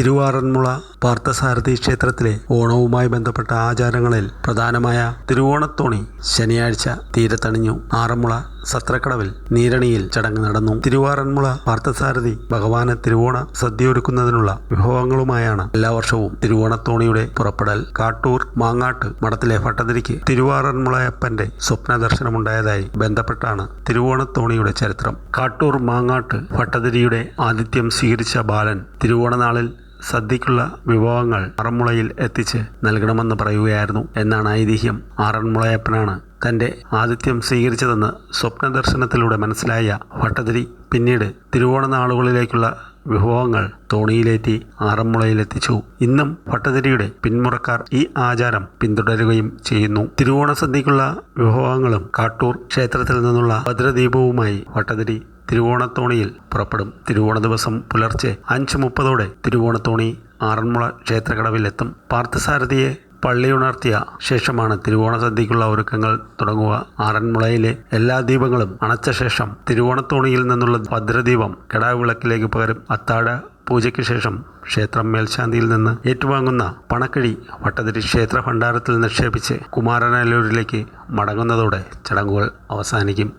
തിരുവാറന്മുള പാർത്ഥസാരഥി ക്ഷേത്രത്തിലെ ഓണവുമായി ബന്ധപ്പെട്ട ആചാരങ്ങളിൽ പ്രധാനമായ തിരുവോണത്തോണി ശനിയാഴ്ച തീരത്തണിഞ്ഞു ആറന്മുള സത്രക്കടവിൽ നീരണിയിൽ ചടങ്ങ് നടന്നു. തിരുവാറന്മുള പാർത്ഥസാരഥി ഭഗവാന് തിരുവോണ സദ്യ ഒരുക്കുന്നതിനുള്ള വിഭവങ്ങളുമായാണ് എല്ലാ വർഷവും തിരുവോണത്തോണിയുടെ പുറപ്പെടൽ. കാട്ടൂർ മാങ്ങാട്ട് മഠത്തിലെ ഭട്ടതിരിക്ക് തിരുവാറന്മുളയപ്പന്റെ സ്വപ്ന ദർശനമുണ്ടായതായി ബന്ധപ്പെട്ടാണ് തിരുവോണത്തോണിയുടെ ചരിത്രം. കാട്ടൂർ മാങ്ങാട്ട് ഭട്ടതിരിയുടെ ആതിഥ്യം സ്വീകരിച്ച ബാലൻ തിരുവോണനാളിൽ സദ്യക്കുള്ള വിഭവങ്ങൾ ആറന്മുളയിൽ എത്തിച്ച് നൽകണമെന്ന് പറയുകയായിരുന്നു എന്നാണ് ഐതിഹ്യം. ആറന്മുളയപ്പനാണ് തന്റെ ആതിഥ്യം സ്വീകരിച്ചതെന്ന് സ്വപ്ന ദർശനത്തിലൂടെ മനസ്സിലായ ഭട്ടതിരി പിന്നീട് തിരുവോണ നാളുകളിലേക്കുള്ള വിഭവങ്ങൾ തോണിയിലേറ്റി ആറന്മുളയിലെത്തിച്ചു. ഇന്നും ഭട്ടതിരിയുടെ പിന്മുറക്കാർ ഈ ആചാരം പിന്തുടരുകയും ചെയ്യുന്നു. തിരുവോണ സദ്യക്കുള്ള വിഭവങ്ങളും കാട്ടൂർ ക്ഷേത്രത്തിൽ നിന്നുള്ള ഭദ്രദീപവുമായി ഭട്ടതിരി തിരുവോണത്തോണിയിൽ പുറപ്പെടും. തിരുവോണ ദിവസം പുലർച്ചെ അഞ്ച് മുപ്പതോടെ തിരുവോണത്തോണി ആറന്മുള ക്ഷേത്രകടവിലെത്തും പാർത്ഥസാരഥിയെ പള്ളിയുണർത്തിയ ശേഷമാണ് തിരുവോണ സദ്യക്കുള്ള ഒരുക്കങ്ങൾ തുടങ്ങുക. ആറന്മുളയിലെ എല്ലാ ദീപങ്ങളും അണച്ച ശേഷം തിരുവോണത്തോണിയിൽ നിന്നുള്ള ഭദ്രദീപം കെടാവിളക്കിലേക്ക് പകരും. അത്താഴ പൂജയ്ക്ക് ശേഷം ക്ഷേത്രം മേൽശാന്തിയിൽ നിന്ന് ഏറ്റുവാങ്ങുന്ന പണക്കിഴി വട്ടതിരി ക്ഷേത്ര ഭണ്ഡാരത്തിൽ നിക്ഷേപിച്ച് കുമാരനല്ലൂരിലേക്ക് മടങ്ങുന്നതോടെ ചടങ്ങുകൾ അവസാനിക്കും.